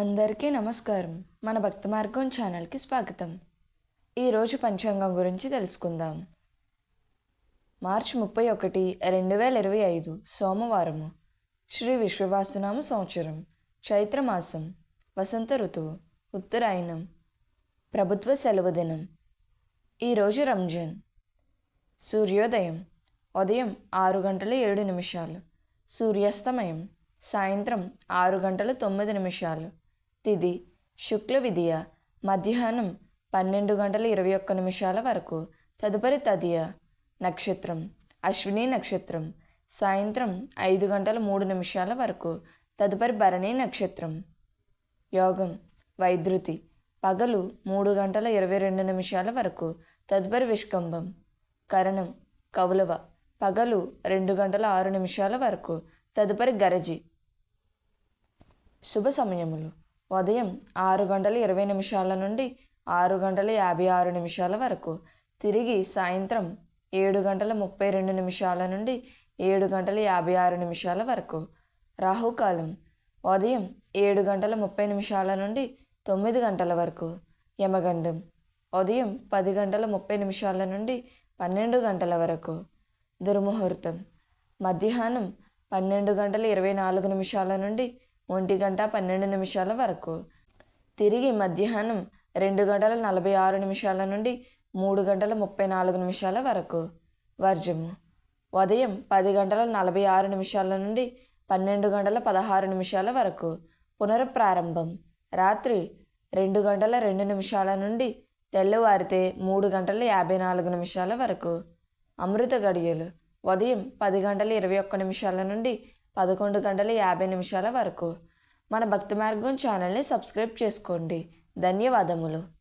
అందరికీ నమస్కారం. మన భక్తి మార్గం ఛానల్కి స్వాగతం. ఈరోజు పంచాంగం గురించి తెలుసుకుందాం. మార్చి ముప్పై ఒకటి రెండు వేల ఇరవై ఐదు సోమవారము. శ్రీ విశ్వవాసునామ సంవత్సరం. చైత్రమాసం వసంత ఋతువు. ఉత్తరాయణం. ప్రభుత్వ సెలవు దినం. ఈరోజు రంజాన్. సూర్యోదయం. ఉదయం ఆరు గంటల ఏడు నిమిషాలు. సూర్యాస్తమయం. సాయంత్రం ఆరు గంటల తొమ్మిది నిమిషాలు. తిది. శుక్ల విధియ. మధ్యాహ్నం పన్నెండు గంటల ఇరవై ఒక్క నిమిషాల వరకు. తదుపరి తదియ. నక్షత్రం. అశ్విని నక్షత్రం. సాయంత్రం ఐదు గంటల మూడు నిమిషాల వరకు. తదుపరి భరణి నక్షత్రం. యోగం. వైద్యుతి పగలు మూడు గంటల ఇరవై రెండు నిమిషాల వరకు. తదుపరి విష్కంభం. కరణం. కౌలవ. పగలు రెండు గంటల ఆరు నిమిషాల వరకు. తదుపరి గరజి. శుభ సమయములు. ఉదయం ఆరు గంటల ఇరవై నిమిషాల నుండి ఆరు గంటల యాభై ఆరు నిమిషాల వరకు. తిరిగి సాయంత్రం ఏడు గంటల ముప్పై రెండు నిమిషాల నుండి ఏడు గంటల యాభై ఆరు నిమిషాల వరకు. రాహుకాలం ఉదయం ఏడు గంటల ముప్పై నిమిషాల నుండి తొమ్మిది గంటల వరకు. యమగండం ఉదయం పది గంటల ముప్పై నిమిషాల నుండి పన్నెండు గంటల వరకు. దుర్ముహూర్తం మధ్యాహ్నం పన్నెండు గంటల ఇరవై నాలుగు నిమిషాల నుండి ఒంటి గంట పన్నెండు నిమిషాల వరకు. తిరిగి మధ్యాహ్నం రెండు గంటల నలభై ఆరు నిమిషాల నుండి మూడు గంటల ముప్పై నాలుగు నిమిషాల వరకు. వర్జము. ఉదయం పది గంటల నలభై ఆరు నిమిషాల నుండి పన్నెండు గంటల పదహారు నిమిషాల వరకు. పునఃప్రారంభం. రాత్రి రెండు గంటల రెండు నిమిషాల నుండి తెల్లవారితే మూడు గంటల యాభై నాలుగు నిమిషాల వరకు. అమృత గడియలు. ఉదయం పది గంటల ఇరవై ఒక్క నిమిషాల నుండి పదకొండు గంటల యాభై నిమిషాల వరకు. మన భక్తి మార్గం ఛానల్ని సబ్స్క్రైబ్ చేసుకోండి. ధన్యవాదములు.